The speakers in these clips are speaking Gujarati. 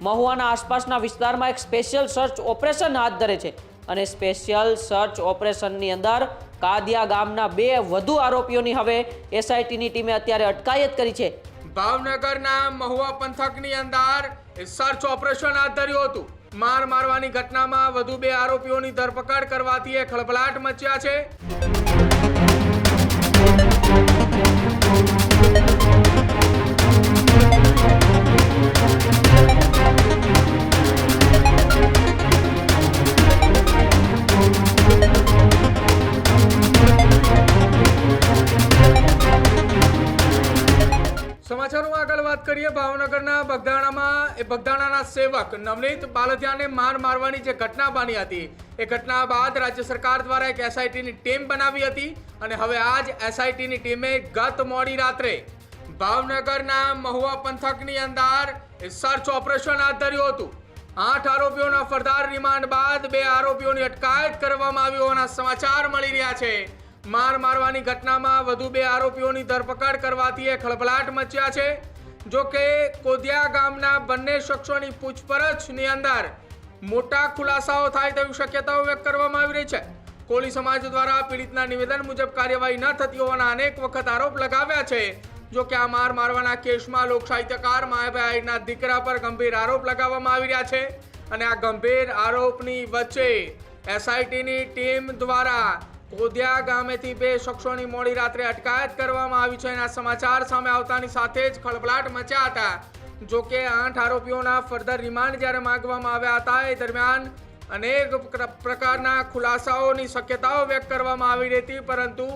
મહુવાના આસપાસના વિસ્તારમાં એક સ્પેશિયલ સર્ચ ઓપરેશન હાથ ધરે છે અને સ્પેશિયલ સર્ચ ઓપરેશનની અંદર કાદિયા ગામના બે વધુ આરોપીઓની હવે એસઆઈટીની ટીમે અત્યારે અટકાયત કરી છે. ભાવનગરના મહુવા પંથકની અંદર સર્ચ ઓપરેશન હાથ ધર્યું હતું. માર મારવાની ઘટનામાં વધુ બે આરોપીઓની ધરપકડ કરવાથી એ ખળભળાટ મચ્યા છે. ભાવનગરના બગદાણામાં એ બગદાણાના સેવક નવનીત બાલધિયાને માર મારવાની જે ઘટના બની હતી, એ ઘટના બાદ રાજ્ય સરકાર દ્વારા એક એસઆઈટીની ટીમ બનાવી હતી અને હવે આ જ એસઆઈટીની ટીમે ગત મોડી રાત્રે ભાવનગરના મહુવા પંથકની અંદર સર્ચ ઓપરેશન હાથ ધર્યું હતું. આઠ આરોપીઓના ફરદાર રિમાન્ડ બાદ બે આરોપીઓની અટકાયત કરવામાં આવી હોવાના સમાચાર મળી રહ્યા છે. માર મારવાની ઘટનામાં વધુ બે આરોપીઓની ધરપકડ કરવાથી એ ખળભળાટ મચ્યા છે. જો કે કોદિયા ગામના બંને શખ્સોની પૂછપરછની અંદર મોટા ખુલાસાઓ થાય તેવી શક્યતાઓ વ્યક્ત કરવામાં આવી રહી છે. કોળી સમાજ દ્વારા પીડિતના નિવેદન મુજબ કાર્યવાહી ન થતી હોવાના અનેક વખત આરોપ લગાવ્યા છે. જો કે આ માર મારવાના કેસમાં લોક સાહિત્યકાર માયાભાઈ દીકરા પર ગંભીર આરોપ લગાવવામાં આવી રહ્યા છે. અને આ ગંભીર આરોપની વચ્ચે એસઆઈટીની ટીમ દ્વારા કોદિયા ગામેથી બે શખ્સોની મોડી રાત્રે અટકાયત કરવામાં આવી છે આ સમાચાર સામે આવતાની સાથે જ ખળભળાટ મચ્યા હતા. જો કે આઠ આરોપીઓના ફર્ધર રિમાન્ડ જ્યારે માંગવામાં આવ્યા હતા, એ દરમિયાન અનેક પ્રકારના ખુલાસાઓની શક્યતાઓ વ્યક્ત કરવામાં આવી રહી પરંતુ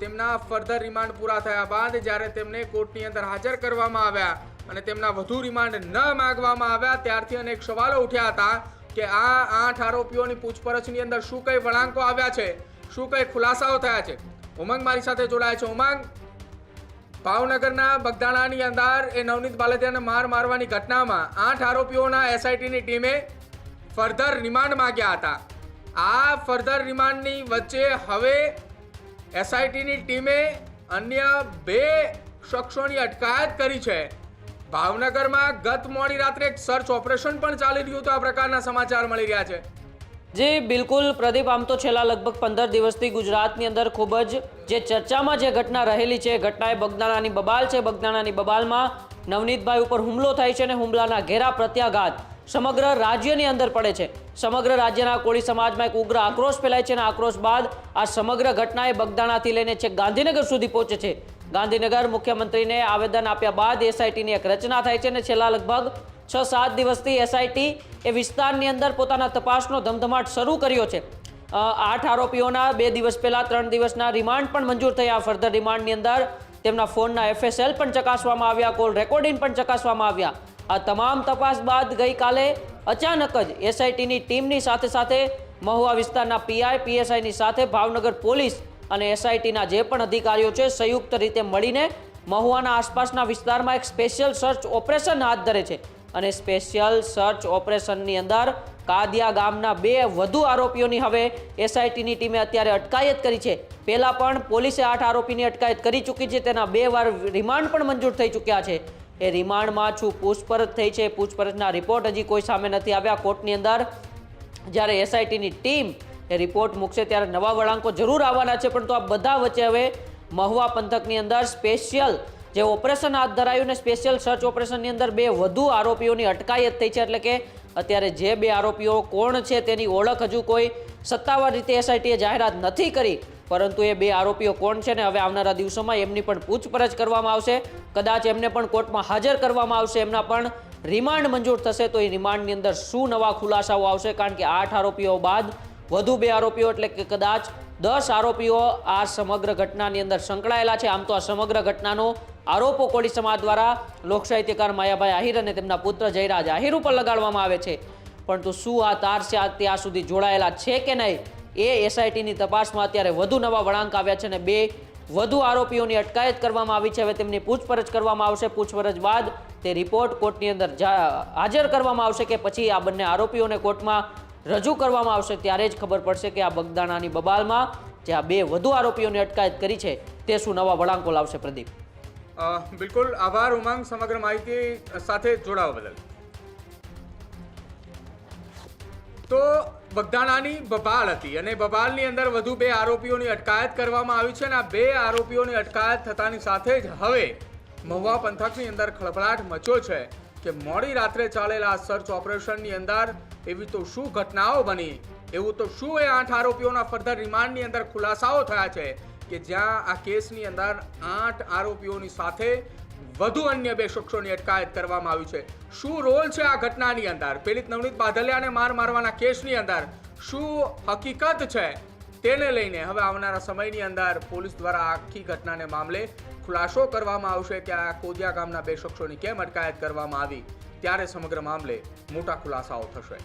તેમના ફર્ધર રિમાન્ડ પૂરા થયા બાદ જ્યારે તેમને કોર્ટની અંદર હાજર કરવામાં આવ્યા અને તેમના વધુ રિમાન્ડ ન માગવામાં આવ્યા, ત્યારથી અનેક સવાલો ઉઠ્યા હતા કે આ આઠ આરોપીઓની પૂછપરછની અંદર શું કઈ વળાંકો આવ્યા છે? શું કઈ ખુલાસાઓ થયા છે? ઉમંગ મારી સાથે જોડાયા છે, ઉમંગ. ભાવનગરના બગદાણાની અંદર એ નવનીત બાલદિયાને માર મારવાની ઘટનામાં આઠ આરોપીઓના એસઆઈટીની ટીમે ફર્ધર રિમાન્ડ માંગ્યા હતા. આ ફર્ધર રિમાન્ડની વચ્ચે હવે એસઆઈટીની ટીમે અન્ય બે શખ્સોની અટકાયત કરી છે. ભાવનગરમાં ગત મોડી રાત્રે એક સર્ચ ઓપરેશન પણ ચાલી રહ્યું હતું. આ પ્રકારના સમાચાર મળી રહ્યા છે. જી, બિલકુલ. પ્રદીપ, આમ તો છેલ્લા લગભગ પંદર દિવસથી ગુજરાતની અંદર ખૂબ જ જે ચર્ચામાં જે ઘટના રહેલી છે ઘટનાએ બગદાણાની બબાલ છે. બગદાણાની બબાલમાં નવનીતભાઈ ઉપર હુમલો થાય છે અને હુમલાના ઘેરા પ્રત્યાઘાત સમગ્ર રાજ્યની અંદર પડે છે. સમગ્ર રાજ્યના કોળી સમાજમાં એક ઉગ્ર આક્રોશ ફેલાય છે અને આક્રોશ બાદ આ સમગ્ર ઘટના એ બગદાણાથી લઈને છેક ગાંધીનગર સુધી પહોંચે છે. ગાંધીનગર મુખ્યમંત્રીને આવેદન આપ્યા બાદ એસઆઈટીની એક રચના થાય છે અને છેલ્લા લગભગ છ સાત દિવસથી એસઆઈટી એ વિસ્તારની અંદર પોતાના તપાસનો ધમધમાટ શરૂ કર્યો છે. આઠ આરોપીઓના બે દિવસ પહેલા, ત્રણ દિવસના રિમાન્ડ પણ મંજૂર થયા. ફર્ધર રિમાન્ડની અંદર તેમના ફોનના એફએસએલ પણ ચકાસવામાં આવ્યા, કોલ રેકોર્ડિંગ પણ ચકાસવામાં આવ્યા. આ તમામ તપાસ બાદ ગઈકાલે અચાનક જ એસઆઈટીની ટીમની સાથે સાથે મહુવા વિસ્તારના પીઆઈ પીએસઆઈની સાથે ભાવનગર પોલીસ અને એસઆઈટીના જે પણ અધિકારીઓ છે, સંયુક્ત રીતે મળીને મહુવાના આસપાસના વિસ્તારમાં એક સ્પેશિયલ સર્ચ ઓપરેશન હાથ ધરે છે. અને સ્પેશિયલ સર્ચ ઓપરેશનની અંદર કાદિયા ગામના બે વધુ આરોપીઓની હવે એસઆઈટીની ટીમે અત્યારે અટકાયત કરી છે. પહેલાં પણ પોલીસે આઠ આરોપીની અટકાયત કરી ચૂકી છે. તેના બે વાર રિમાન્ડ પણ મંજૂર થઈ ચૂક્યા છે. એ રિમાન્ડમાં છું પૂછપરછ થઈ છે. પૂછપરછના રિપોર્ટ હજી કોઈ સામે નથી આવ્યા. કોર્ટની અંદર જ્યારે એસઆઈટીની ટીમ એ રિપોર્ટ મૂકશે ત્યારે નવા વળાંકો જરૂર આવવાના છે. પરંતુ આ બધા વચ્ચે હવે મહુવા પંથકની અંદર સ્પેશિયલ જે ઓપરેશન હાથ ધરાયું ને સ્પેશિયલ સર્ચ ઓપરેશનની અંદર બે વધુ આરોપીઓની અટકાયત થઈ છે એટલે કે અત્યારે જે બે આરોપીઓ કોણ છે તેની ઓળખ હજુ કોઈ સત્તાવાર રીતે એસઆઈટીએ જાહેરાત નથી કરી, પરંતુ એ બે આરોપીઓ કોણ છે ને હવે આવનારા દિવસોમાં એમની પણ પૂછપરછ કરવામાં આવશે. કદાચ એમને પણ કોર્ટમાં હાજર કરવામાં આવશે, એમના પણ રિમાન્ડ મંજૂર થશે તો એ રિમાન્ડની અંદર શું નવા ખુલાસાઓ આવશે? કારણ કે આઠ આરોપીઓ બાદ વધુ બે આરોપીઓ એટલે કે કદાચ દસ આરોપીઓ આ સમગ્ર ઘટનાની અંદર સંકળાયેલા છે. આમ તો આ સમગ્ર ઘટનાનો આરોપો કોળી સમાજ દ્વારા લોક સાહિત્યકાર માયાભાઈ આહિર અને તેમના પુત્ર જયરાજ આહિર ઉપર લગાડવામાં આવે છે. પરંતુ શું આ તાર છે? ત્યાં સુધી જોડાયેલા છે કે નહીં? એ એસઆઈટીની તપાસમાં અત્યારે વધુ નવા વળાંક આવ્યા છે અને બે વધુ આરોપીઓની અટકાયત કરવામાં આવી છે. હવે તેમની પૂછપરછ કરવામાં આવશે. પૂછપરછ બાદ તે રિપોર્ટ કોર્ટની અંદર હાજર કરવામાં આવશે કે પછી આ બંને આરોપીઓને કોર્ટમાં રજૂ કરવામાં આવશે. ત્યારે જ ખબર પડશે કે આ બગદાણાની બબાલમાં જે આ બે વધુ આરોપીઓની અટકાયત કરી છે, તે શું નવા વળાંકો લાવશે પ્રદીપ? બિલકુલ આભાર ઉમંગ સમગ્ર માહિતી સાથે જોડાવા બદલ. તો બગદાણાની બબાલ હતી અને બબાલની અંદર વધુ બે આરોપીઓની અટકાયત કરવામાં આવી છે અને આ બે આરોપીઓની અટકાયત થતાની સાથે જ હવે મહુવા પંથકની અંદર ખળભળાટ મચ્યો છે કે મોડી રાત્રે ચાલેલા સર્ચ ઓપરેશનની અંદર એવી તો શું ઘટનાઓ બની, એવું તો શું એ આઠ આરોપીઓના ફર્ધર રિમાન્ડની અંદર ખુલાસાઓ થયા છે કે જ્યાં આ કેસની અંદર આઠ આરોપીઓની સાથે વધુ અન્ય બે શખ્સોની અટકાયત કરવામાં આવી છે. શું રોલ છે આ ઘટનાની અંદર? પીડિત નવનીત બાદલિયાને માર મારવાના કેસની અંદર શું હકીકત છે તેને લઈને હવે આવનારા સમયની અંદર પોલીસ દ્વારા આખી ઘટનાને મામલે ખુલાસો કરવામાં આવશે કે આ કોદિયા ગામના બે શખ્સોની કેમ અટકાયત કરવામાં આવી? ત્યારે સમગ્ર મામલે મોટા ખુલાસાઓ થશે.